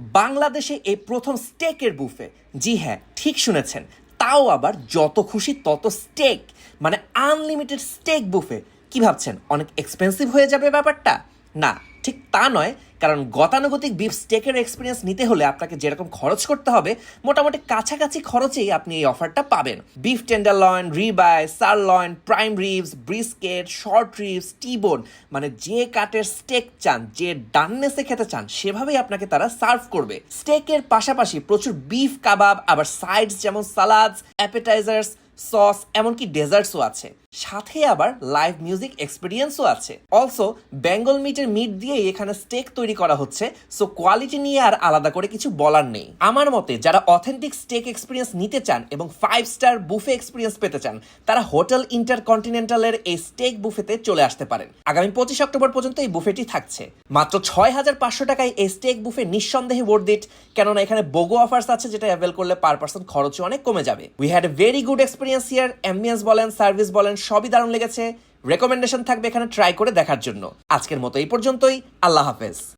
বাংলাদেশে এই প্রথম স্টেকের বুফে। জি হ্যাঁ ঠিক শুনেছেন। তাও আবার যত খুশি তত স্টেক মানে আনলিমিটেড স্টেক বুফে। কি ভাবছেন, অনেক এক্সপেন্সিভ হয়ে যাবে ব্যাপারটা? না, ঠিক তা নয়। কারণ গতানুগতিক বিফ স্টেকের এক্সপিরিয়েন্স নিতে হলে আপনাকে যেরকম খরচ করতে হবে, মোটামুটি কাছাকাছি খরচেই আপনি এই অফারটা পাবেন। Beef tenderloin ribeye sirloin prime ribs brisket short ribs T bone মানে যে কাটের স্টেক চান, যে ডাননেসে খেতে চান, সেভাবেই আপনাকে তারা সার্ভ করবে। স্টেকের পাশাপাশি প্রচুর বিফ কাবাব আবার সাইডস যেমন সালাদস অ্যাপেটাইজার্স সস, এমনকি ডেজার্টসও আছে। সাথে আবার লাইভ মিউজিক এক্সপিরিয়েন্সও আছে। অলসো বেঙ্গল মিটের মিট দিয়েই এখানে স্টেক তৈরি করা হচ্ছে সো কোয়ালিটি নিয়ে আর আলাদা করে কিছু বলার নেই। আমার মতে, যারা অথেন্টিক স্টেক এক্সপিরিয়েন্স নিতে চান এবং ফাইভ স্টার বুফে এক্সপিরিয়েন্স পেতে চান, তারা হোটেল ইন্টারকন্টিনেন্টালের এই স্টেক বুফেতে চলে আসতে পারেন। আগামী পঁচিশ অক্টোবর পর্যন্ত এই বুফেটি থাকছে। মাত্র ছয় হাজার পাঁচশো টাকায় এই স্টেক বুফে নিঃসন্দেহে ভোট দিট কেননা এখানে বগো অফার্স আছে, যেটা অ্যাভেল করলে পার পার্সন খরচও অনেক কমে যাবে। We had a very good experience year ambience বলেন সার্ভিস বলেন, সবই দারুণ লেগেছে। রেকমেন্ডেশন থাকবে এখানে ট্রাই করে দেখার জন্য। আজকের মতো এই পর্যন্তই, আল্লাহ হাফেজ।